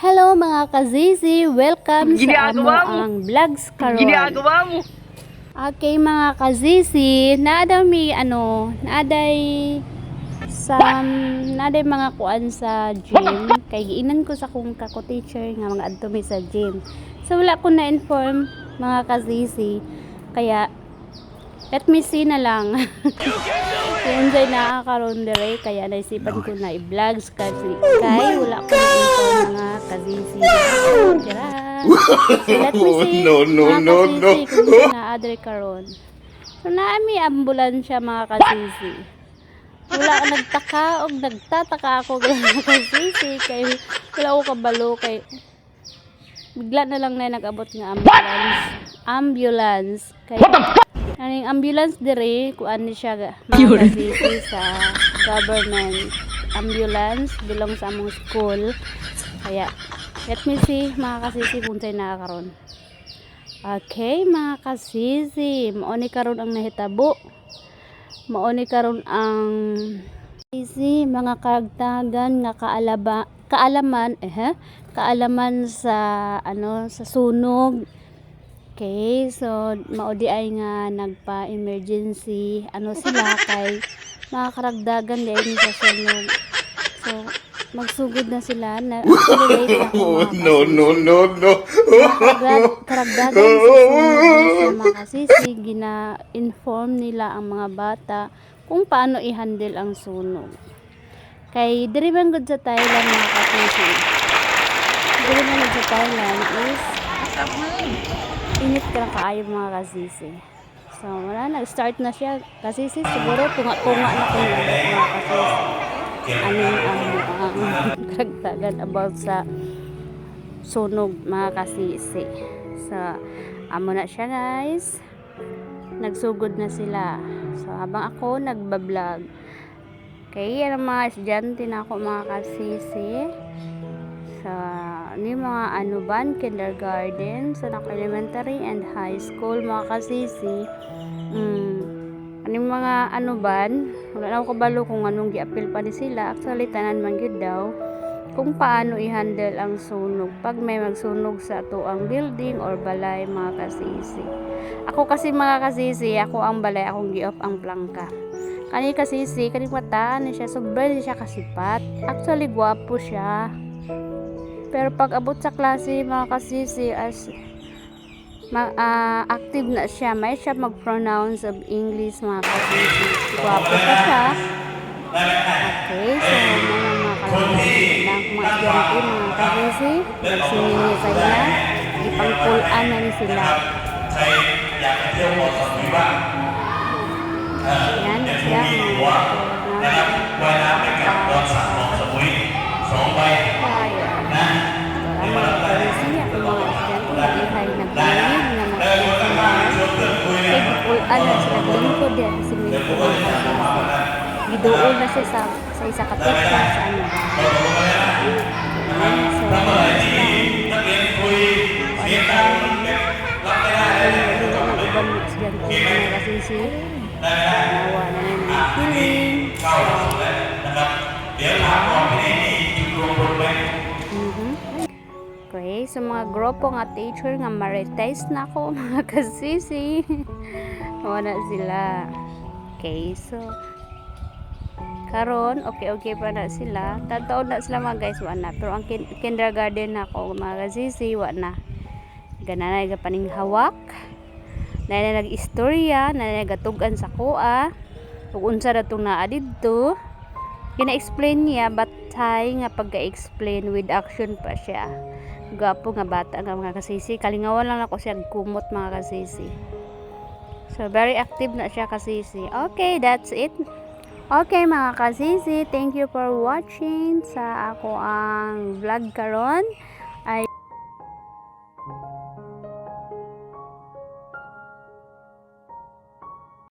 Hello mga kazizi! Welcome sa amo Ginagawa mo. ang vlogs karon. Ginagawa mo. Okay mga kazizi, naaday mi ano, naaday sa naaday mga kuan sa gym kay giinan ko sa kong kako teacher nga mga adto mi sa gym. So wala ko na inform mga kazizi kaya let me see na lang. Kung sa'y nakakaroon dire, kaya naisipan ko na i-vlogs kasi kay wala ko na mga kazizi. Tira. So let me see No, no, no, no. saan na-adre karon. So naami ambulansya mga kasisi. Wala ka nagtaka o nagtataka ako mga kasisi kay wala ko kabalo kay bigla na lang na nag-abot nga ambulance. Ambulance. Kay Aning ambulance dire kuan ni siya ga- mga kasisi sa government ambulance belong sa among school. Kaya let me see mga kasisi kung sa'y nakakaroon. Okay, mga kasisi, mao ni karon ang nahitabo. Mao ni karon ang kasisi mga karagtagan nga kaalaba kaalaman eh kaalaman sa ano sa sunog. Okay, so mao di ay nga nagpa-emergency ano sila kay mga karagdagan din sa sunog. So magsugod na sila na mga no, no, no, no. Karagdag- karagdagan sa mga kasisi, gina-inform nila ang mga bata kung paano i-handle ang sunog. Kay diri man gud sa Thailand mga kasisi. Diri man sa Thailand is init ka lang kaayo mga kasisi. So, wala na. Start na siya. Kasisi, siguro tunga-tunga na kung mga kasisi. Ano yung ang ang karagdagan about sa sunog mga kasisi. So, amo na siya guys. Nagsugod na sila. So, habang ako nagbablog. Okay, yan ang mga estudyante na ako mga kasisi. Sa ni mga ano ba, kindergarten, sa so, elementary and high school mga kasisi. Mm, ano mga ba, wala na ako kabalo kung anong giapil pa ni sila. Actually, tanan man gyud daw kung paano i-handle ang sunog pag may magsunog sa ato ang building or balay mga kasisi. Ako kasi mga kasisi, ako ang balay, akong gi-off ang plangka. Kani kasisi, kani mata, ano siya, sobrang siya kasipat. Actually, gwapo siya. Pero pag abot sa klase, mga kasisi, as ma, ah, active na siya, may siya mag-pronounce of English, mga kasisi. Gwapo pa siya. Okay, so mga mga kalanggan ng mga estudyante, mga kasisi, nagsiningi sa niya, ipangpulan na ni sila. Yan, siya, mga Kaya, ang mga kasisi, ang mga estudyante, ihay nagbilig na nagsiningi. Na sila, kasi may mga kasisi. Giduol na siya sa, sa isa ka tekla sa ano ba. So. Okay, sa mga grupo nga teacher nga marites na ako mga kasisi. Wala sila. Okay, so karon okay okay pa na sila. Tataon na sila mga guys wa na. Pero ang kin- kindergarten na ako mga kasisi wa na. Gana na paning hawak. Na na nag-istorya na na gatugan sa kuha. Ug unsa na itong naa didto. Gina-explain niya batay nga pagka-explain with action pa siya. Gapo nga bata nga mga kasisi kalingawan lang ako siya kumot mga kasisi so very active na siya kasisi. Okay that's it. Okay mga kasisi, thank you for watching. Sa ako ang vlog karon.